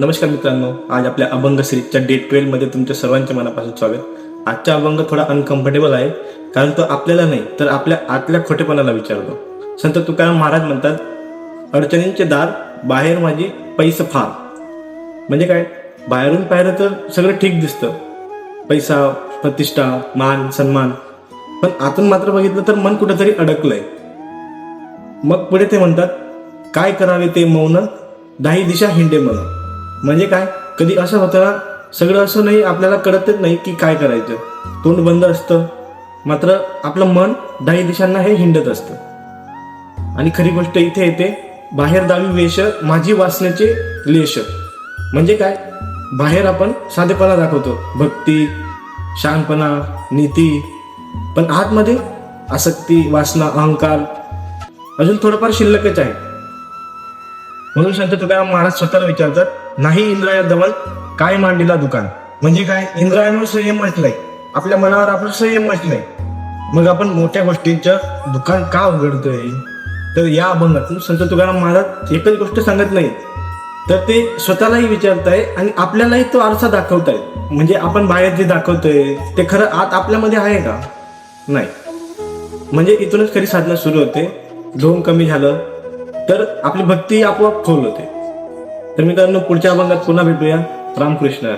नमस्कार मित्रांनो आज आपल्या अभंग सिरीजच्या डे ट्वेल्वमध्ये तुमच्या सर्वांच्या मनापासून स्वागत. आजचा अभंग थोडा अनकम्फर्टेबल आहे कारण तो आपल्याला नाही तर आपल्या आतल्या खोटेपणाला विचारतो. संत तुकाराम महाराज म्हणतात अडचणींचे दार बाहेर माझी पैसे फार. म्हणजे काय? बाहेरून पाहिलं तर सगळं ठीक दिसतं. पैसा प्रतिष्ठा मान सन्मान. पण आतून मात्र बघितलं तर मन कुठेतरी अडकलंय. मग पुढे ते म्हणतात काय करावे ते मौन? दाही दिशा हिंडे म्हणून म्हणजे काय? कधी असं होतं ना सगळं असं नाही आपल्याला कळतच नाही की काय करायचं. तोंड बंद असतं. मात्र आपलं मन दाही दिशांना हे हिंडत असतं. आणि खरी गोष्ट इथे येते बाहेर दावी वेश माझी वाचण्याचे लेश. म्हणजे काय? बाहेर आपण साधेपणा दाखवतो. भक्ती शांतपणा नीती. पण आतमध्ये आसक्ती वासना अहंकार अजून थोडंफार शिल्लकच आहे. म्हणून संत तुकाराम महाराज स्वतःला विचारतात नाही इंद्राया काय मांडीला दुकान? म्हणजे काय? इंद्रायानं संयम म्हटलंय. आपल्या मनावर आपलं संयम म्हटलंय. मग आपण मोठ्या गोष्टींचं दुकान का उघडतोय? तर या अभंगातून संत तुकाराम महाराज एकच गोष्ट सांगत नाही तर ते स्वतःलाही विचारताय आणि आपल्यालाही तो आरसा दाखवताय म्हणजे आपण बाहेर जे दाखवतोय ते खरं आत आपल्यामध्ये आहे का? नाही. म्हणजे इथूनच खरी साधना सुरू होते. झोम कमी झालं तर आपली भक्ती आपोआप खोल होते. तर मित्रांनो पुढच्या अभंगात पुन्हा भेटूया. रामकृष्ण.